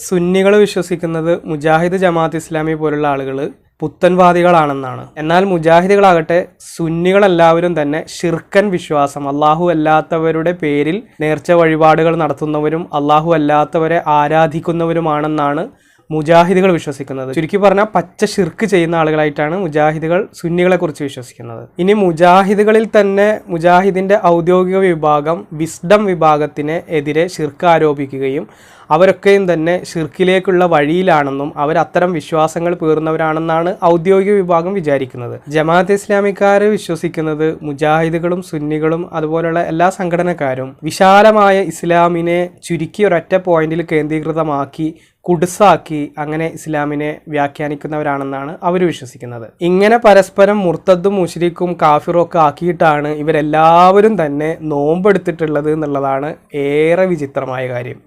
സുന്നികൾ വിശ്വസിക്കുന്നത് മുജാഹിദ് ജമാഅത്ത് ഇസ്ലാമി പോലുള്ള ആളുകൾ പുത്തൻവാദികളാണെന്നാണ്. എന്നാൽ മുജാഹിദുകളാകട്ടെ സുന്നികളെല്ലാവരും തന്നെ ഷിർക്കൻ വിശ്വാസം അള്ളാഹു അല്ലാത്തവരുടെ പേരിൽ നേർച്ച വഴിപാടുകൾ നടത്തുന്നവരും അള്ളാഹു അല്ലാത്തവരെ ആരാധിക്കുന്നവരുമാണെന്നാണ് മുജാഹിദുകൾ വിശ്വസിക്കുന്നത്. ചുരുക്കി പറഞ്ഞാൽ പച്ച ഷിർക്ക് ചെയ്യുന്ന ആളുകളായിട്ടാണ് മുജാഹിദുകൾ സുന്നികളെ കുറിച്ച് വിശ്വസിക്കുന്നത്. ഇനി മുജാഹിദുകളിൽ തന്നെ മുജാഹിദിന്റെ ഔദ്യോഗിക വിഭാഗം വിസ്ഡം വിഭാഗത്തിന് എതിരെ ഷിർക്ക് ആരോപിക്കുകയും അവരൊക്കെയും തന്നെ ഷിർക്കിലേക്കുള്ള വഴിയിലാണെന്നും അവർ അത്തരം വിശ്വാസങ്ങൾ പേറുന്നവരാണെന്നാണ് ഔദ്യോഗിക വിഭാഗം വിചാരിക്കുന്നത്. ജമാഅത്ത് ഇസ്ലാമിക്കാർ വിശ്വസിക്കുന്നത് മുജാഹിദുകളും സുന്നികളും അതുപോലുള്ള എല്ലാ സംഘടനക്കാരും വിശാലമായ ഇസ്ലാമിനെ ചുരുക്കി ഒരൊറ്റ പോയിന്റിൽ കേന്ദ്രീകൃതമാക്കി കുടുസാക്കി അങ്ങനെ ഇസ്ലാമിനെ വ്യാഖ്യാനിക്കുന്നവരാണെന്നാണ് അവർ വിശ്വസിക്കുന്നത്. ഇങ്ങനെ പരസ്പരം മുർത്തദ്ദും മുഷ്രിഖും കാഫിറും ഒക്കെ ആക്കിയിട്ടാണ് ഇവരെല്ലാവരും തന്നെ നോമ്പെടുത്തിട്ടുള്ളത് എന്നുള്ളതാണ് ഏറെ വിചിത്രമായ കാര്യം.